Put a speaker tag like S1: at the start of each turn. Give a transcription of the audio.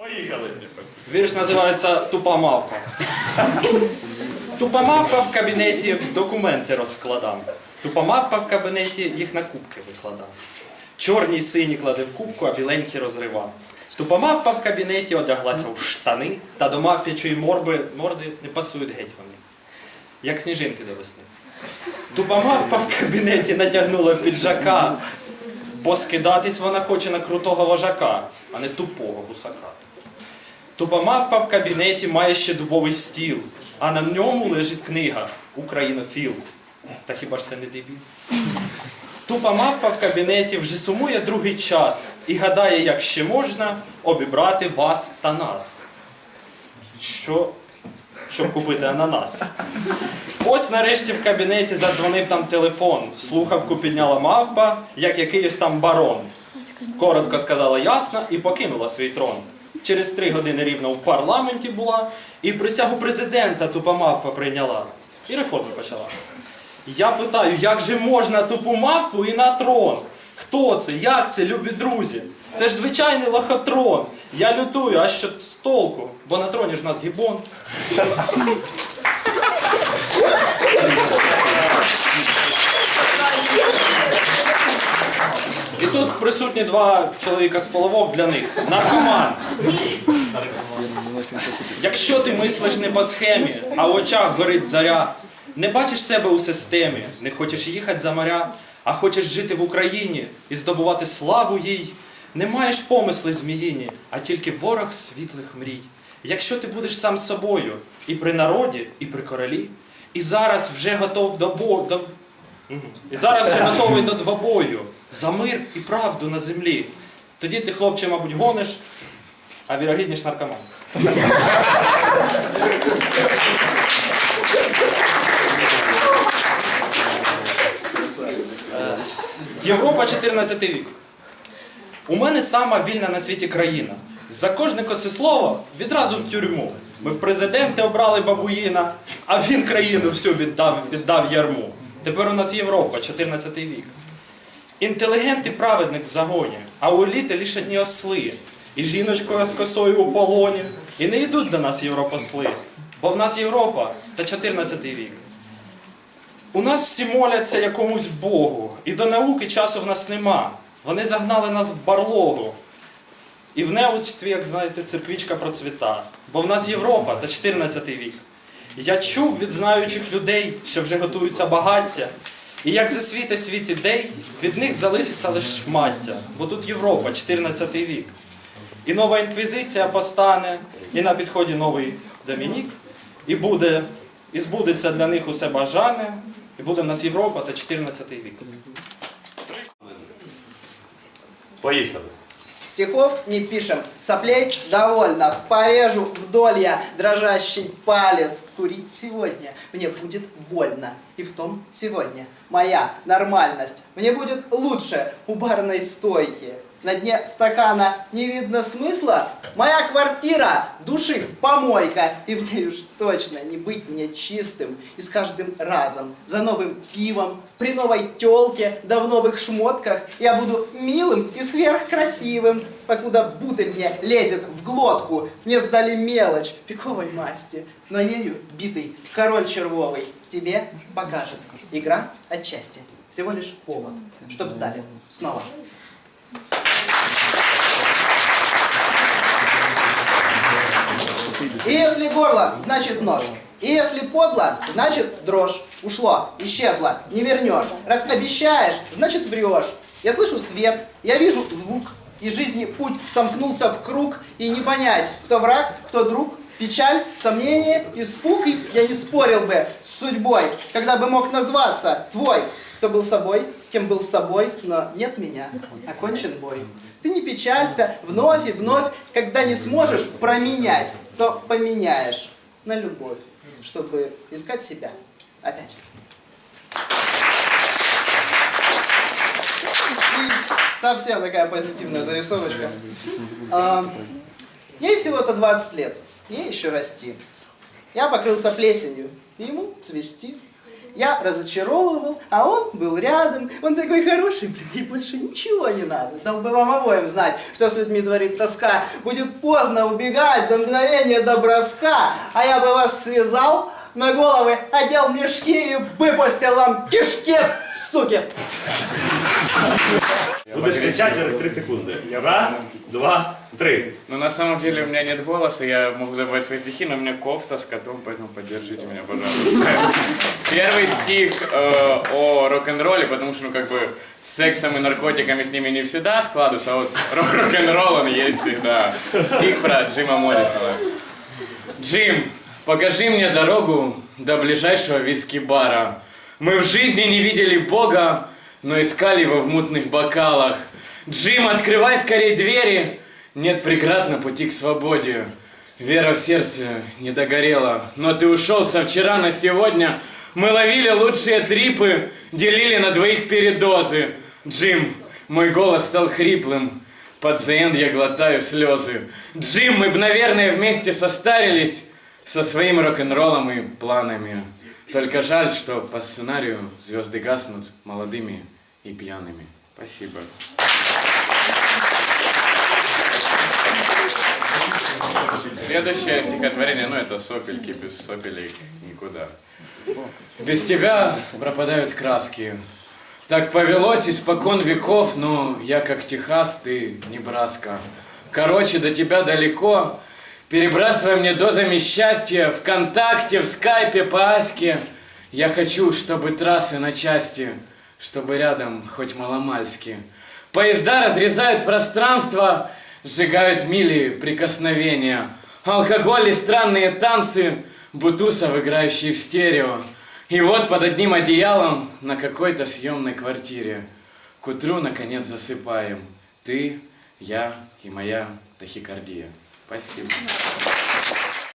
S1: Поїхали.
S2: Вірш називається Тупа мавпа. Тупа мавпа в кабінеті документи розкладав. Тупа мавпа в кабінеті їх на кубки викладав. Чорні й сині кладе в кубку, а біленькі розривав. Тупа мавпа в кабінеті одяглася в штани, та до мавпячої морби, морди не пасують геть вони, як сніжинки до весни. Тупа мавпа в кабінеті натягнула піджака, бо скидатись вона хоче на крутого вожака, а не тупого гусака. Тупа мавпа в кабінеті має ще дубовий стіл, а на ньому лежить книга Українофіл. Та хіба ж це не дебіл? Тупа мавпа в кабінеті вже сумує другий час і гадає, як ще можна обібрати вас та нас. Що? Щоб купити ананас. Ось нарешті в кабінеті задзвонив там телефон. Слухавку підняла мавпа, як якийсь там барон. Коротко сказала ясно і покинула свій трон. Через три години рівно в парламенті була, і присягу президента тупа мавпа прийняла. І реформи почала. Я питаю, як же можна тупу мавпу і на трон? Хто це? Як це, любі друзі? Це ж звичайний лохотрон. Я лютую, а що з толку? Бо на троні ж у нас гібон. І тут присутні два чоловіка з половок для них. Наркоман. Якщо ти мислиш не по схемі, а в очах горить заря, не бачиш себе у системі, не хочеш їхати за моря, а хочеш жити в Україні і здобувати славу їй, не маєш помисли зміїні, а тільки ворог світлих мрій. Якщо ти будеш сам собою і при народі, і при королі, і зараз вже готов до бо... до... І зараз вже готовий до двобою за мир і правду на землі. Тоді ти, хлопче, мабуть, гониш, а вірогідніш наркоман. Європа 14 вік. У мене сама вільна на світі країна. За кожне косислово відразу в тюрму. Ми в президенти обрали бабуїна, а він країну всю віддав, віддав ярму. Тепер у нас Європа, 14 вік. Інтелігент і праведник в загоні, а у еліти лише одні осли. І жіночкою з косою у полоні. І не йдуть до нас європосли, бо в нас Європа та 14 вік. У нас всі моляться якомусь Богу, і до науки часу в нас нема. Вони загнали нас в барлогу. І в неуцтві, як знаєте, церквічка процвіта. Бо в нас Європа та 14 вік. Я чув від знаючих людей, що вже готуються багаття. І як засвіте світ ідей, від них залишиться лише шмаття, бо тут Європа, 14 вік. І нова інквізиція постане, і на підході новий Домінік, і буде, і збудеться для них усе бажане, і буде в нас Європа та 14 вік.
S1: Поїхали.
S3: Стихов не пишем, соплей довольно, порежу вдоль я дрожащий палец. Курить сегодня мне будет больно, и в том сегодня моя нормальность. Мне будет лучше у барной стойки. На дне стакана не видно смысла. Моя квартира, души помойка, и в ней уж точно не быть мне чистым. И с каждым разом, за новым пивом, при новой телке, да в новых шмотках, я буду милым и сверхкрасивым, покуда бутыль мне лезет в глотку. Мне сдали мелочь пиковой масти, но ею битый король червовый тебе покажет. Игра отчасти, всего лишь повод, чтоб сдали снова. И если горло, значит нож. И если подло, значит дрожь. Ушло, исчезло, не вернешь. Раз обещаешь, значит врешь. Я слышу свет, я вижу звук. И жизни путь сомкнулся в круг. И не понять, кто враг, кто друг. Печаль, сомнение, испуг. И я не спорил бы с судьбой, когда бы мог назваться твой. Кто был собой, кем был с тобой, но нет меня. Окончен бой. Ты не печалься, вновь и вновь, когда не сможешь променять, то поменяешь на любовь, чтобы искать себя опять. И совсем такая позитивная зарисовочка. Ей всего-то 20 лет, ей еще расти. Я покрылся плесенью, и ему цвести. Я разочаровывал, а он был рядом. Он такой хороший, блин, ей больше ничего не надо. Дал бы вам обоим знать, что с людьми творит тоска. Будет поздно убегать за мгновение до броска, а я бы вас связал, на головы одел мешки и выпустил вам кишки, суки.
S1: Будеш кричати через 3 секунди. Раз, два, три.
S4: Ну, на самом деле, у меня нет голоса, я могу забывать свои стихи, но у меня кофта с котом, поэтому поддержите меня, пожалуйста. Первый стих э, о рок-н-ролле, потому что, ну, как бы, с сексом и наркотиками с ними не всегда складывается, а вот рок- рок-н-ролл он есть всегда. Стих про Джима Моррисона. Джим, покажи мне дорогу до ближайшего виски-бара. Мы в жизни не видели Бога, но искали его в мутных бокалах. Джим, открывай скорее двери, нет преград на пути к свободе. Вера в сердце не догорела, но ты ушел со вчера на сегодня. Мы ловили лучшие трипы, делили на двоих передозы. Джим, мой голос стал хриплым, под The я глотаю слезы. Джим, мы бы, наверное, вместе состарились со своим рок-н-роллом и планами. Только жаль, что по сценарию звезды гаснут молодыми и пьяными. Спасибо. Следующее стихотворение, ну это сопельки, без сопелей никуда. Без тебя пропадают краски. Так повелось испокон веков, но я как Техас, ты Небраска. Короче, до тебя далеко. Перебрасывай мне дозами счастья ВКонтакте, в скайпе, по Аське. Я хочу, чтобы трассы на части, чтобы рядом хоть маломальски. Поезда разрезают пространство, сжигают мили прикосновения. Алкоголь и странные танцы, Бутусов, играющий в стерео. И вот под одним одеялом на какой-то съемной квартире К утру, наконец, засыпаем Ты, я и моя тахикардия Спасибо